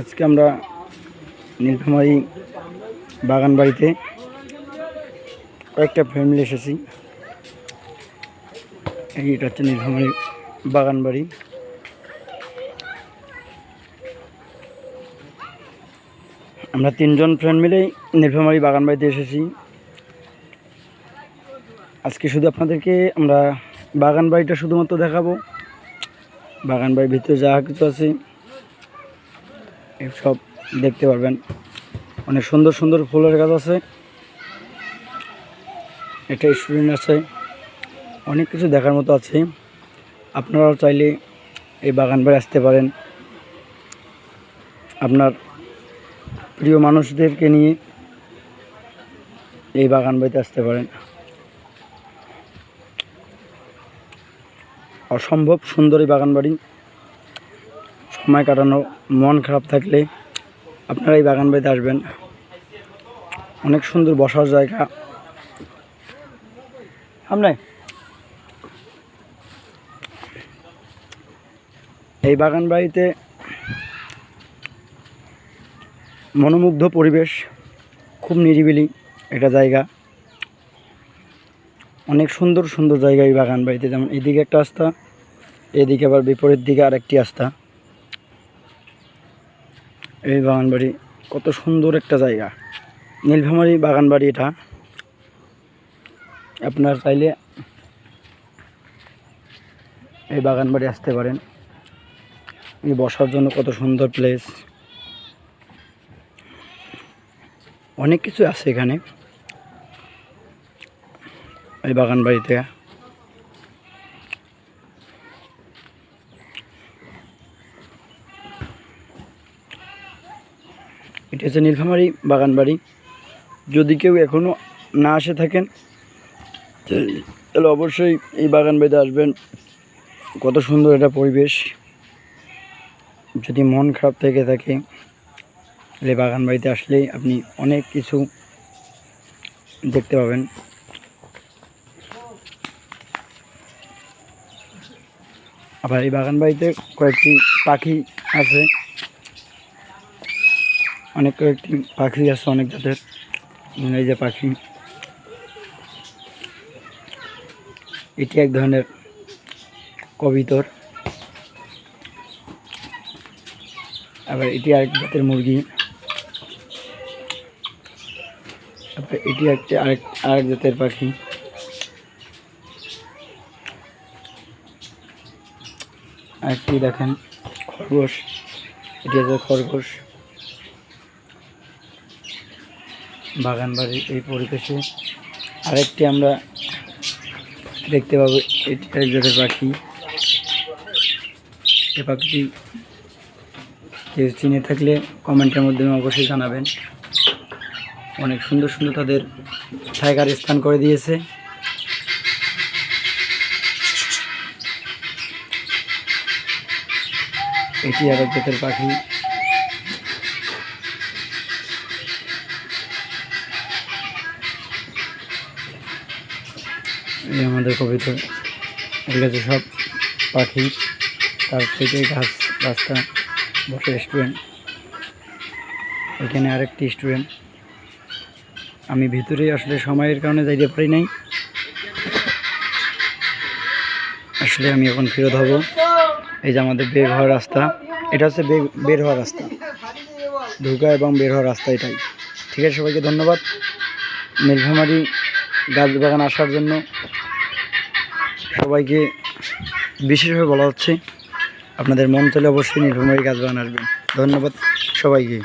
আজকে আমরা নীলফামারী বাগান বাড়িতে কয়েকটা ফ্যামিলি এসেছি। এটা হচ্ছে নীলফামারী বাগান বাড়ি আমরা তিনজন ফ্রেন্ড মিলেই নীলফামারী বাগান বাড়িতে এসেছি। আজকে শুধু আপনাদেরকে আমরা বাগান বাড়িটা শুধুমাত্র দেখাবো। বাগান বাড়ির ভিতরে যা কিছু আছে সব দেখতে পারবেন। অনেক সুন্দর সুন্দর ফুলের গাছ আছে। একটা স্টুডেন্ট আছে। অনেক কিছু দেখার মতো আছে। আপনারাও চাইলে এই বাগান বাড়ি আসতে পারেন। আপনার প্রিয় মানুষদেরকে নিয়ে এই বাগান বাড়িতে আসতে পারেন। অসম্ভব সুন্দর এই বাগান বাড়ি। সময় কাটানো, মন খারাপ থাকলে আপনারা এই বাগান বাড়িতে আসবেন। অনেক সুন্দর বসার জায়গা। সামনে। এই বাগান বাড়িতে মনোমুগ্ধ পরিবেশ, খুব নিরিবিলি একটা জায়গা। অনেক সুন্দর সুন্দর জায়গা এই বাগান বাড়িতে। যেমন এদিকে একটা রাস্তা, এদিকে আবার বিপরীত দিকে আরেকটি রাস্তা। এই বাগান বাড়ি কত সুন্দর একটা জায়গা। নীলফামারি বাগান বাড়ি এটা। আপনার চাইলে এই বাগান বাড়ি আসতে পারেন। এই বসার জন্য কত সুন্দর প্লেস অনেক কিছু আছে এখানে। এই বাগান বাড়িতে। এটা হচ্ছে নীলফামারি বাগান বাড়ি। যদি কেউ এখনও না আসে থাকেন, তাহলে অবশ্যই এই বাগান বাড়িতে আসবেন। কত সুন্দর একটা পরিবেশ। যদি মন খারাপ থেকে থাকে, তাহলে বাগান বাড়িতে আসলেই আপনি অনেক কিছু দেখতে পাবেন। আবার এই বাগান বাড়িতে কয়েকটি পাখি আছে। অনেক কয়েকটি পাখি আছে, অনেক জাতের। এই যে পাখি। এটি এক ধরনের কবিতর। আবার এটি আরেক জাতের মুরগি। এটি একটি আরেক আরেক জাতের পাখি। আরেকটি দেখেন? খরগোশ। এটি হচ্ছে খরগোশ। বাগান বাড়ির এই পরিবেশে আরেকটি আমরা দেখতে পাবো, এটি এক জাতের পাখি। এ পাখিটি কেউ চিনে থাকলে কমেন্টের মাধ্যমে অবশ্যই জানাবেন। অনেক সুন্দর সুন্দর তাদের থাকার স্থান করে দিয়েছে। এটি আর এক জাতের পাখি। এই আমাদের কবিতা। এগুলো হচ্ছে সব পাখি, তার থেকে ঘাস রাস্তা, বসে স্টুডেন্ট এখানে আরেকটি স্টুডেন্ট আমি ভিতরে আসলে সময়ের কারণে যাইতে পারি নাই। আসলে আমি এখন ফেরত হব। এই যে আমাদের বের হওয়ার রাস্তা, এটা হচ্ছে বের হওয়ার রাস্তা। ঢুকা এবং বের হওয়ার রাস্তা এটাই। ঠিক আছে, সবাইকে ধন্যবাদ। মেঘামারি গাছ বাগান আসার জন্য সবাইকে বিশেষভাবে বলা হচ্ছে, আপনাদের মন চলে অবশ্যই নির্ভমারি গাছ বাগান আসবেন। ধন্যবাদ সবাইকে।